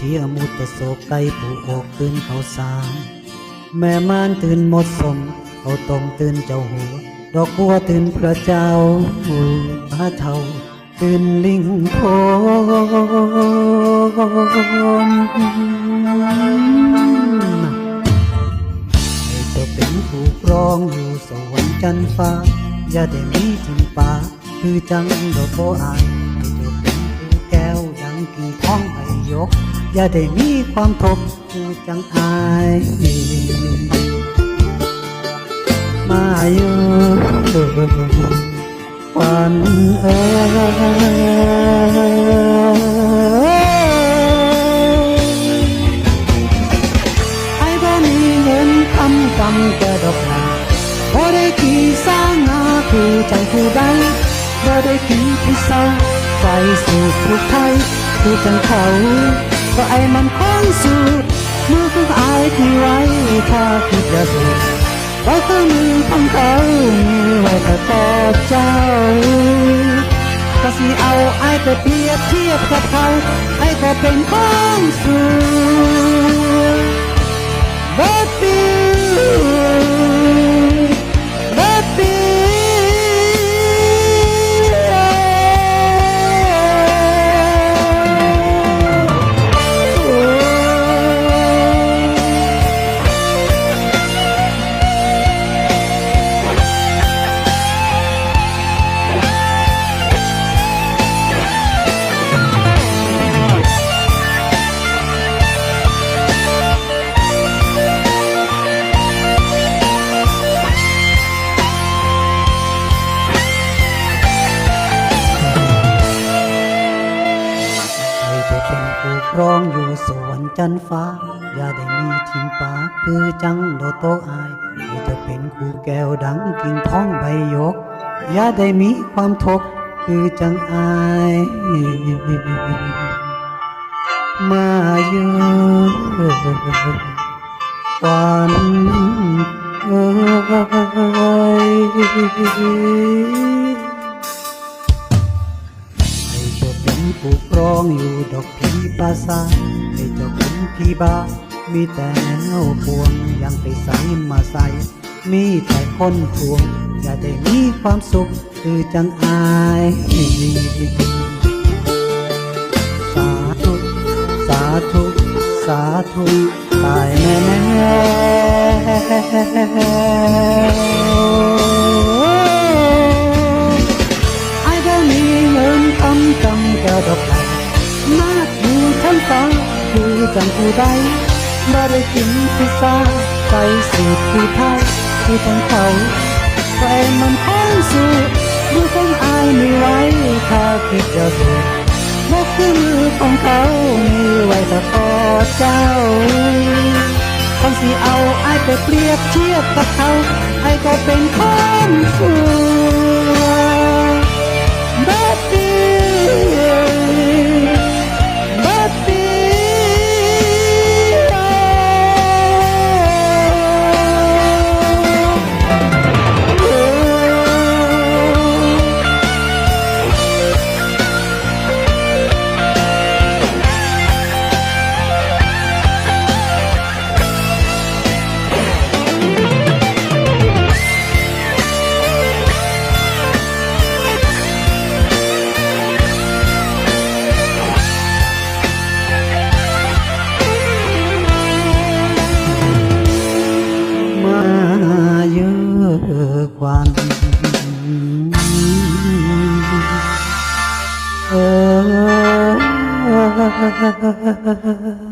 ดีมือเศรษฐีอมุตโศกไกผู้อกตื่นเขาสามแม่ม่านตื่นหมดสม เขาตรงตื่นเจ้าหัว ดอกบัวตื่นพระเจ้าพระเท่าตื่นลิงโพนให้เจ้าเป็นผู้ครองอยู่สวรรค์จันทร์ฟ้า อย่าได้มีทิมป่าคือจังดอกโบอายให้เจ้าเป็นผู้แก้วดังกิ่ท้องไปยก อย่าได้มีความทบคือจังอาย มาอยู่ควันเอ้ยไอ้บ่มีเงินคำกำแต่ดอกลาบ่ได้ขี่สร้างนาคือใจผู้ใดบ่ได้ขี่พิเศร้าใจสู่ผู้ไทยคือจังเขา ก็ไอ้มันคนสูดมือคืออายที่ไว้ถ้าคิดจะสูดไว้ข้างมือของเขามีไว้แต่กอเจ้าก็สิเอาไอ้ไปเปรียบเทียบกับเขาไอ้ก็เป็นคน ครองอยู่สวรรค์จันฟ้า อย่าได้มีทิมป่าคือจังโดโตอายให้เธอเป็นคู่แก้วดังกิ่งท้องใบยก อย่าได้มีความทกคือจังอายมาอยู่ควันเอ้ย ผู้ครองอยู่ดอกพีปาสาทให้เจ้าเป็นพี่บ้า มีแต่แนวพวงยังไปใส่มาใส่ มีแต่คนทวง อย่าได้มีความสุข คือจังอายสาธุสาธุสาธุตายแน่ ใดบ่ได้กินพิซซ่าใส่สูตรผู้ไทยคือจังเขาแฟนมันค้องสูตรดูคงอายไม่ไหวถ้าคิดจะสูดนกคือมือของเขามีไว้แต่กอดเจ้าคำสิเอาไอ้ายไปเปรียบเทียบกับเขาไอ้ก็เป็นคนสั love.